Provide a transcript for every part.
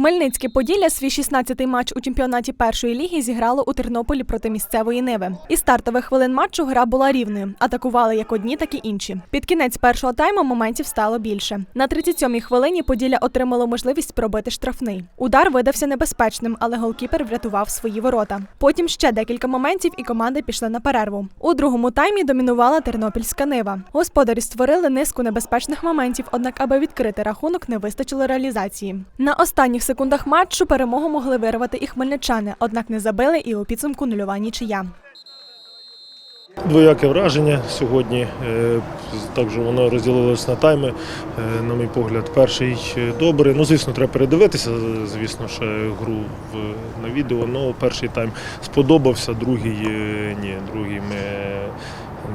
Хмельницьке Поділля свій 16-й матч у чемпіонаті першої ліги зіграло у Тернополі проти місцевої Ниви. Із стартових хвилин матчу гра була рівною. Атакували як одні, так і інші. Під кінець першого тайму моментів стало більше. На 37-й хвилині Поділля отримало можливість пробити штрафний. Удар видався небезпечним, але голкіпер врятував свої ворота. Потім ще декілька моментів, і команди пішли на перерву. У другому таймі домінувала тернопільська нива. Господарі створили низку небезпечних моментів, однак, аби відкрити рахунок, не вистачило реалізації. На останніх секундах матчу перемогу могли вирвати і хмельничани, однак не забили і у підсумку нульова нічия. Двояке враження сьогодні. Е, Також воно розділилось на тайми. Е, На мій погляд, перший добрий. Ну, звісно, треба передивитися, звісно, ще гру на відео. Ну, перший тайм сподобався, другий е, ні. Другий ми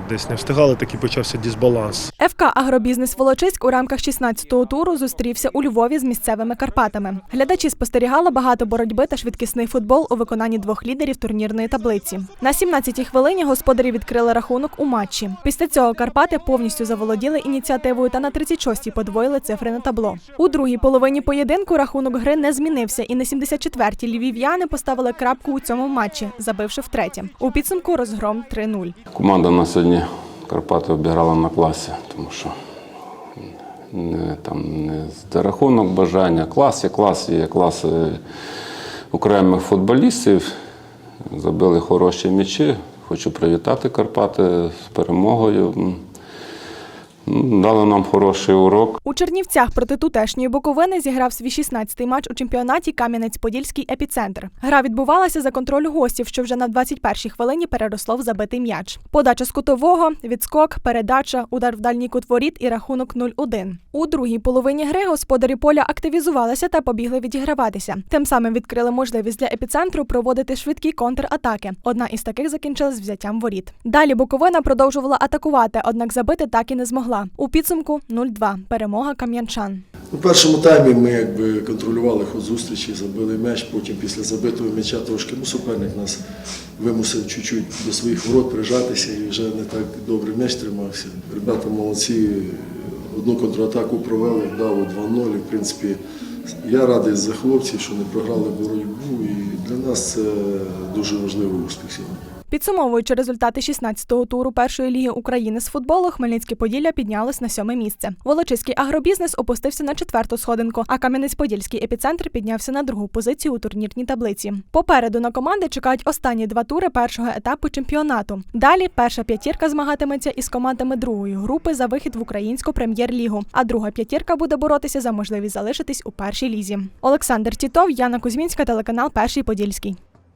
десь не встигали, такий почався дисбаланс. ФК Агробізнес Волочиськ у рамках 16-го туру зустрівся у Львові з місцевими Карпатами. Глядачі спостерігали багато боротьби та швидкісний футбол у виконанні двох лідерів турнірної таблиці. На 17-й хвилині господарі відкрили рахунок у матчі. Після цього Карпати повністю заволоділи ініціативою та на 36-й подвоїли цифри на табло. У другій половині поєдинку рахунок гри не змінився, і на 74-й львів'яни поставили крапку у цьому матчі, забивши втретє. У підсумку розгром 3-0. Команда на сьогодні Карпати обіграла на класі, тому що не, там, не за рахунок бажання, клас є клас, є клас е, окремих футболістів. Забили хороші м'ячі. Хочу привітати Карпати з перемогою. Дали нам хороший урок. У Чернівцях проти тутешньої Буковини зіграв свій 16-й матч у чемпіонаті Кам'янець-Подільський епіцентр. Гра відбувалася за контролю гостів, що вже на 21-й хвилині переросло в забитий м'яч. Подача з кутового, відскок, передача, удар в дальній кут воріт і рахунок 0-1. У другій половині гри господарі поля активізувалися та побігли відіграватися. Тим самим відкрили можливість для епіцентру проводити швидкі контратаки. Одна із таких закінчилась взяттям воріт. Далі Буковина продовжувала атакувати, однак забити так і не змогла. У підсумку 0-2. Перемога кам'янчан. У першому таймі ми якби контролювали ход зустрічі, забили м'яч, потім після забитого м'яча трошки ну, суперник нас вимусив чуть-чуть до своїх ворот прижатися і вже не так добре м'яч тримався. Ребята молодці, одну контратаку провели, вдало 2-0. І, в принципі, я радий за хлопців, що не програли боротьбу. І для нас дуже важливий успіх сьогодні. Підсумовуючи результати 16-го туру першої ліги України з футболу, Хмельницьке Поділля піднялось на сьоме місце. Волочиський агробізнес опустився на четверту сходинку, а Кам'янець-Подільський епіцентр піднявся на другу позицію у турнірній таблиці. Попереду на команди чекають останні два тури першого етапу чемпіонату. Далі перша п'ятірка змагатиметься із командами другої групи за вихід в українську прем'єр-лігу, а друга п'ятірка буде боротися за можливість залишитись у першій лізі. Олександр Тітов, Яна Кузьмінська, телеканал Перший Подільський.